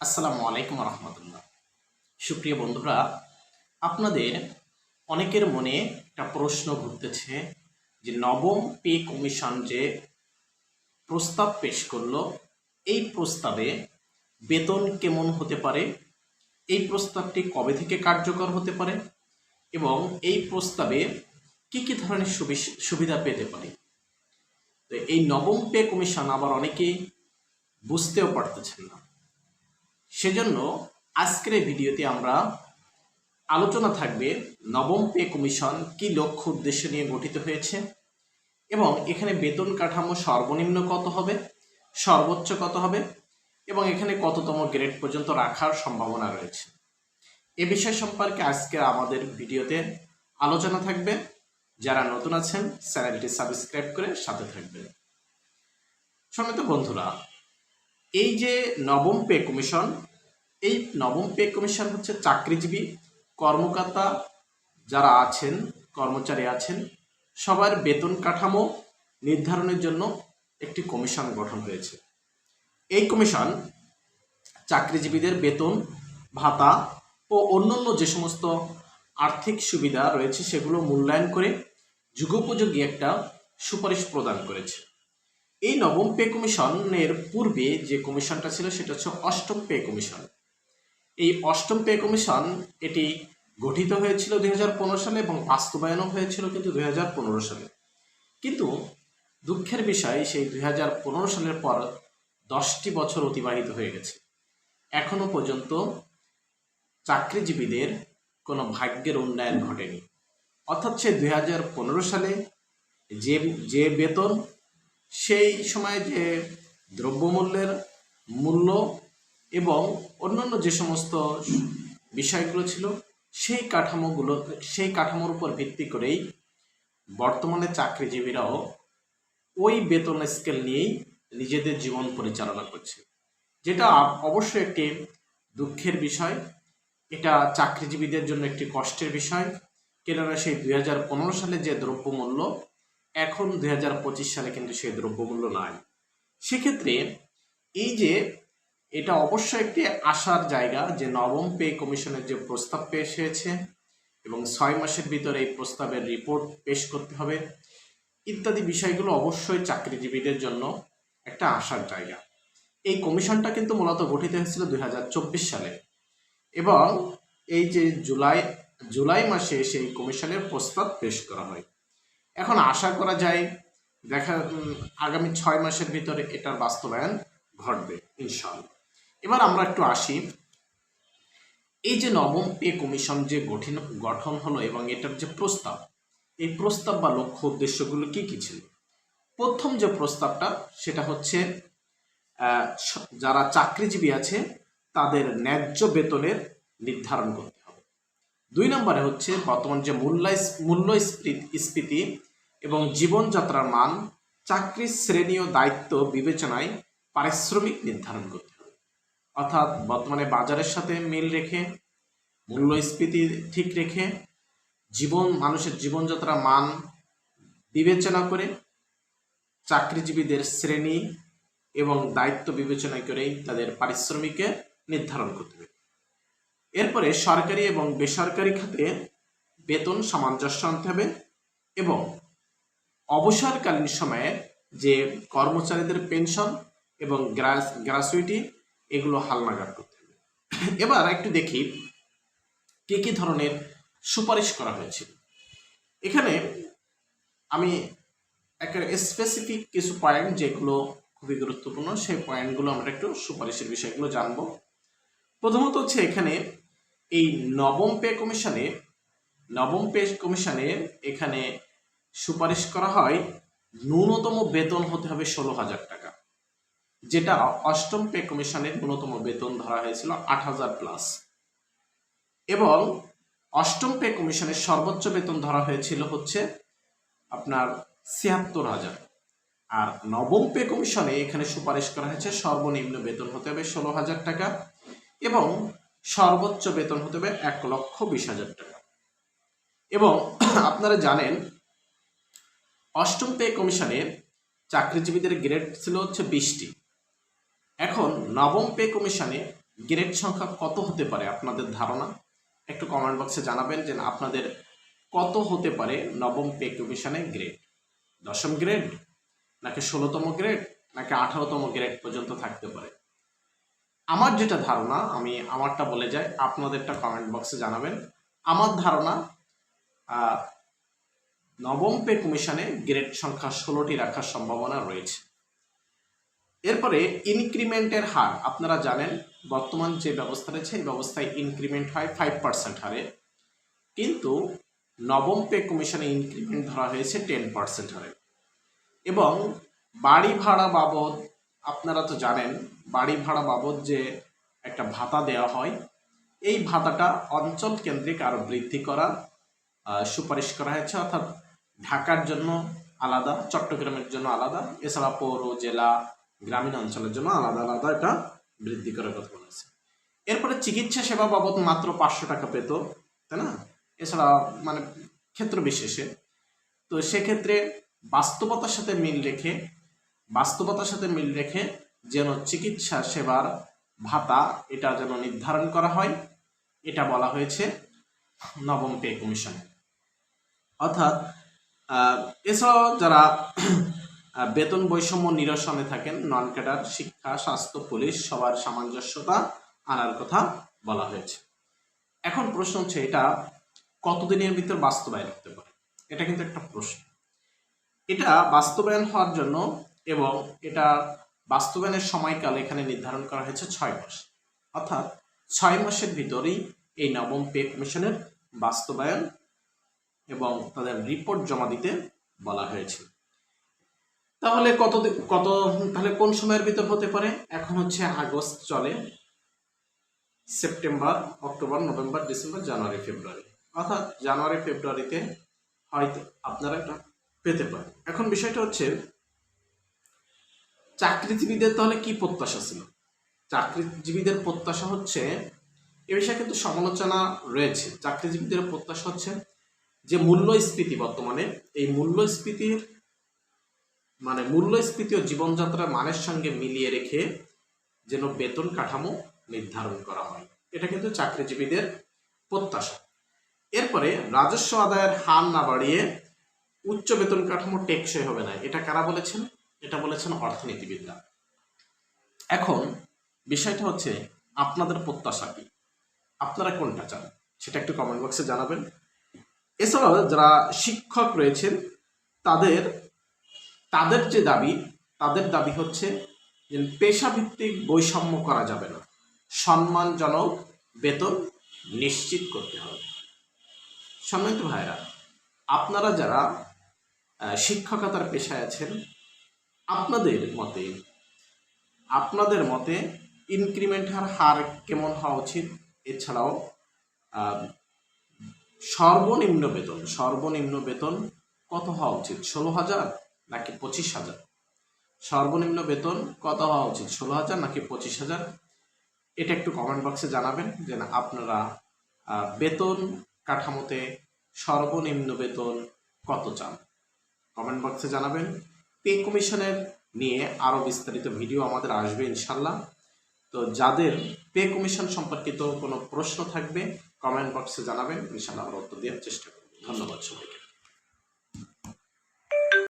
আসসালামু আলাইকুম রহমতুল্লাহ। সুপ্রিয় বন্ধুরা, আপনাদের অনেকের মনে একটা প্রশ্ন ঘুরতেছে যে নবম পে কমিশন যে প্রস্তাব পেশ করল, এই প্রস্তাবে বেতন কেমন হতে পারে? এই প্রস্তাবটি কবে থেকে কার্যকর হতে পারে? এবং এই প্রস্তাবে কি কি ধরনের সুবিধা পেতে পারে? তো এই নবম পে কমিশন আবার অনেকেই বুঝতেও পারতেছেন না। সেজন্য আজকের ভিডিওতে আমরা আলোচনা থাকবে নবম পে কমিশন কি লক্ষ্য উদ্দেশ্য নিয়ে গঠিত হয়েছে এবং এখানে বেতন কাঠামো সর্বনিম্ন কত হবে, সর্বোচ্চ কত হবে এবং এখানে কততম গ্রেড পর্যন্ত রাখার সম্ভাবনা রয়েছে। এ বিষয় সম্পর্কে আজকে আমাদের ভিডিওতে আলোচনা থাকবে। যারা নতুন আছেন, চ্যানেলটি সাবস্ক্রাইব করে সাথে থাকবেন। সমিত বন্ধুরা এই যে নবম পে কমিশন, এই নবম পে কমিশন হচ্ছে চাকরিজীবী, কর্মকর্তা যারা আছেন, কর্মচারী আছেন, সবার বেতন কাঠামো নির্ধারণের জন্য একটি কমিশন গঠন হয়েছে। এই কমিশন চাকরিজীবীদের বেতন, ভাতা ও অন্যান্য যে সমস্ত আর্থিক সুবিধা রয়েছে সেগুলো মূল্যায়ন করে যুগোপযোগী একটা সুপারিশ প্রদান করেছে। এই নবম পে কমিশনের পূর্বে যে কমিশনটা ছিল সেটা হচ্ছে অষ্টম পে কমিশন। এই অষ্টম পে কমিশন এটি গঠিত হয়েছিল দুই হাজার পনেরো সালে এবং বাস্তবায়নও হয়েছিল কিন্তু দুই হাজার পনেরো সালে। কিন্তু দুঃখের বিষয়, সেই দুই হাজার পনেরো সালের পর দশটি বছর অতিবাহিত হয়ে গেছে। এখনও পর্যন্ত চাকরিজীবীদের কোনো ভাগ্যের উন্নয়ন ঘটেনি। অর্থাৎ সে দুই সালে যে যে বেতন সেই সময় যে দ্রব্যমূল্যের মূল্য এবং অন্যান্য যে সমস্ত বিষয়গুলো ছিল, সেই কাঠামোগুলো, সেই কাঠামোর উপর ভিত্তি করেই বর্তমানে চাকরিজীবীরাও ওই বেতন স্কেল নিয়েই নিজেদের জীবন পরিচালনা করছে। যেটা অবশ্যই একটি দুঃখের বিষয়। এটা চাকরিজীবীদের জন্য একটি কষ্টের বিষয়। কেননা সেই দু হাজার পনেরো সালে যে দ্রব্যমূল্য এখন দু হাজার পঁচিশ সালে কিন্তু সেই দ্রব্যমূল্য নাই। সেক্ষেত্রে এই যে এটা অবশ্যই একটি আশার জায়গা যে নবম পে কমিশনের যে প্রস্তাব পেশ হয়েছে এবং ছয় মাসের ভিতরে এই প্রস্তাবের রিপোর্ট পেশ করতে হবে, ইত্যাদি বিষয়গুলো অবশ্যই চাকরিজীবীদের জন্য একটা আশার জায়গা। এই কমিশনটা কিন্তু মূলত গঠিত হয়েছিল দু হাজার চব্বিশ সালে এবং এই যে জুলাই জুলাই মাসে সেই কমিশনের প্রস্তাব পেশ করা হয়। এখন আশা করা যায় দেখা আগামী ছয় মাসের ভিতরে এটার বাস্তবায়ন ঘটবে ইনশাল্লাহ এবার আমরা একটু আসি। এই যে নবম পে কমিশন যে গঠিন, গঠন হলো এবং এটার যে প্রস্তাব, এই প্রস্তাব বা লক্ষ্য উদ্দেশ্যগুলো কি কি ছিল? প্রথম যে প্রস্তাবটা, সেটা হচ্ছে যারা চাকরিজীবী আছে, তাদের ন্যায্য বেতনের নির্ধারণ করতে দুই নম্বরে হচ্ছে বর্তমান যে মূল্য মূল্যস্ফীতি স্ফীতি এবং জীবনযাত্রার মান, চাকরির শ্রেণি ও দায়িত্ব বিবেচনায় পারিশ্রমিক নির্ধারণ করতে হবে। অর্থাৎ বর্তমানে বাজারের সাথে মিল রেখে মূল্যস্ফীতি ঠিক রেখে, জীবন, মানুষের জীবনযাত্রার মান বিবেচনা করে, চাকরিজীবীদের শ্রেণি এবং দায়িত্ব বিবেচনা করেই তাদের পারিশ্রমিকে নির্ধারণ করতে হবে। এরপরে সরকারি এবং বেসরকারি খাতে বেতন সামঞ্জস্য আনতে হবে এবং অবসরকালীন সময়ে যে কর্মচারীদের পেনশন এবং গ্রাস, গ্রাসুইটি, এগুলো হালনাগাদ করতে হবে। এবার একটু দেখি কি কি ধরনের সুপারিশ করা হয়েছে। এখানে আমি একটা স্পেসিফিক কিছু পয়েন্ট যেগুলো খুবই গুরুত্বপূর্ণ, সেই পয়েন্টগুলো আমরা একটু সুপারিশের বিষয়গুলো জানব। প্রথমত হচ্ছে এখানে এই নবম পে কমিশনে, নবম পে কমিশনে এখানে সুপারিশ করা হয়, ন্যূনতম বেতন হতে হবে ষোলো হাজার টাকা। যেটা অষ্টম পে কমিশনের ন্যূনতম বেতন ধরা হয়েছিল আট হাজার প্লাস। এবং অষ্টম পে কমিশনের সর্বোচ্চ বেতন ধরা হয়েছিল হচ্ছে আপনার ছিয়াত্তর হাজার। আর নবম পে কমিশনে এখানে সুপারিশ করা হয়েছে সর্বনিম্ন বেতন হতে হবে ষোলো হাজার টাকা। এবং সর্বোচ্চ বেতন হতে হবে এক লক্ষ বিশ হাজার টাকা। এবং আপনারা জানেন, অষ্টম পে কমিশনে চাকরিজীবীদের গ্রেড ছিল হচ্ছে বিশটি। এখন নবম পে কমিশনে গ্রেড সংখ্যা কত হতে পারে আপনাদের ধারণা? একটু কমেন্ট বক্সে জানাবেন যে আপনাদের কত হতে পারে নবম পে কমিশনে গ্রেড? দশম গ্রেড, নাকি ষোলোতম গ্রেড, নাকি আঠারোতম গ্রেড পর্যন্ত থাকতে পারে? আমার যেটা ধারণা, আমি আমারটা বলে যাই, আপনাদেরটা কমেন্ট বক্সে জানাবেন। আমার ধারণা নবম পে কমিশনে গ্রেড সংখ্যা ষোলোটি রাখার সম্ভাবনা রয়েছে। এরপরে ইনক্রিমেন্টের হার, আপনারা জানেন, বর্তমান যে ব্যবস্থা রয়েছে, এই ব্যবস্থায় ইনক্রিমেন্ট হয় ফাইভ পার্সেন্ট হারে। কিন্তু নবম পে কমিশনে ইনক্রিমেন্ট ধরা হয়েছে টেন পার্সেন্ট হারে। এবং বাড়ি ভাড়া বাবদ, আপনারা তো জানেন বাড়ি ভাড়া বাবদ যে একটা ভাতা দেওয়া হয় এই ভাতাটা অঞ্চল কেন্দ্রিক আরও বৃদ্ধি করা আহ, সুপারিশ করা হয়েছে। অর্থাৎ ঢাকার জন্য আলাদা চট্টগ্রামের জন্য আলাদা এছাড়া পৌর জেলা গ্রামীণ অঞ্চলের জন্য আলাদা আলাদা এটা বৃদ্ধি করার কথা বলেছে এরপরে চিকিৎসা সেবা বাবদ মাত্র পাঁচশো টাকা পেত তাই না? এছাড়া মানে ক্ষেত্র বিশেষে। তো সেক্ষেত্রে বাস্তবতার সাথে মিল রেখে বাস্তবতার সাথে মিল রেখে যেন চিকিৎসা সেবার ভাতা এটা যেন নির্ধারণ করা হয়, এটা বলা হয়েছে নবম পে কমিশনে। অর্থাৎ এছাড়াও যারা বেতন বৈষম্য নিরসনে থাকেন নন ক্যাডার শিক্ষা, স্বাস্থ্য, পুলিশ, সবার সামঞ্জস্যতা আনার কথা বলা হয়েছে। এখন প্রশ্ন হচ্ছে, এটা কতদিনের ভিতর বাস্তবায়ন হতে পারে? এটা কিন্তু একটা প্রশ্ন। এটা বাস্তবায়ন হওয়ার জন্য এবং এটা বাস্তবায়নের সময়কাল এখানে নির্ধারণ করা হয়েছে ছয় মাস। অর্থাৎ ছয় মাসের ভিতরেই এই নবম পে কমিশনের বাস্তবায়ন এবং তাদের রিপোর্ট জমা দিতে বলা হয়েছে। তাহলে কত কত, তাহলে কোন সময়ের ভিতর হতে পারে? এখন হচ্ছে আগস্ট চলে। September, October, November, December, January, February. অর্থাৎ জানুয়ারি, ফেব্রুয়ারিতে হয়তো আপনারা এটা পেতে পারেন। এখন বিষয়টা হচ্ছে চাকরিজীবীদের তাহলে কি প্রত্যাশা ছিল? চাকরিজীবীদের প্রত্যাশা হচ্ছে, এ বিষয়ে কিন্তু সমালোচনা রয়েছে। চাকরিজীবীদের প্রত্যাশা হচ্ছে যে মূল্যস্ফীতি বর্তমানে, এই মূল্যস্ফীতির মানে মূল্যস্ফীতি ও জীবনযাত্রার মানের সঙ্গে মিলিয়ে রেখে যেন বেতন কাঠামো নির্ধারণ করা হয়। এটা কিন্তু চাকরিজীবীদের প্রত্যাশা। এরপরে রাজস্ব আদায়ের হার না বাড়িয়ে উচ্চ বেতন কাঠামো টেকসই হবে না, এটা কারা বলেছেন? এটা বলেছেন অর্থনীতিবিদরা। এখন বিষয়টা হচ্ছে আপনাদের প্রত্যাশা কি? আপনারা কোনটা চান? সেটা একটু কমেন্ট বক্সে জানাবেন। এছাড়াও যারা শিক্ষক রয়েছেন, তাদের তাদের যে দাবি, তাদের দাবি হচ্ছে যে পেশাভিত্তিক বৈষম্য করা যাবে না। সম্মানজনক বেতন নিশ্চিত করতে হবে। সম্মানিত ভাইরা আপনারা যারা শিক্ষকতার পেশায় আছেন আপনাদের মতে আপনাদের মতে ইনক্রিমেন্টের হার কেমন হওয়া উচিত? এছাড়াও সর্বনিম্ন বেতন সর্বনিম্ন বেতন কত হওয়া উচিত? ষোলো হাজার নাকি পঁচিশ হাজার? সর্বনিম্ন বেতন কত হওয়া উচিত? ষোলো হাজার নাকি পঁচিশ হাজার? এটা একটু কমেন্ট বক্সে জানাবেন যে না আপনারা বেতন কাঠামোতে সর্বনিম্ন বেতন কত চান? কমেন্ট বক্সে জানাবেন। পে কমিশনের নিয়ে আরও বিস্তারিত ভিডিও আমাদের আসবে ইনশাল্লাহ তো যাদের পে কমিশন সম্পর্কিত কোনো প্রশ্ন থাকবে কমেন্ট বক্সে জানাবেন ইনশাল্লাহ আমরা উত্তর দেওয়ার চেষ্টা করব। ধন্যবাদ সবাইকে।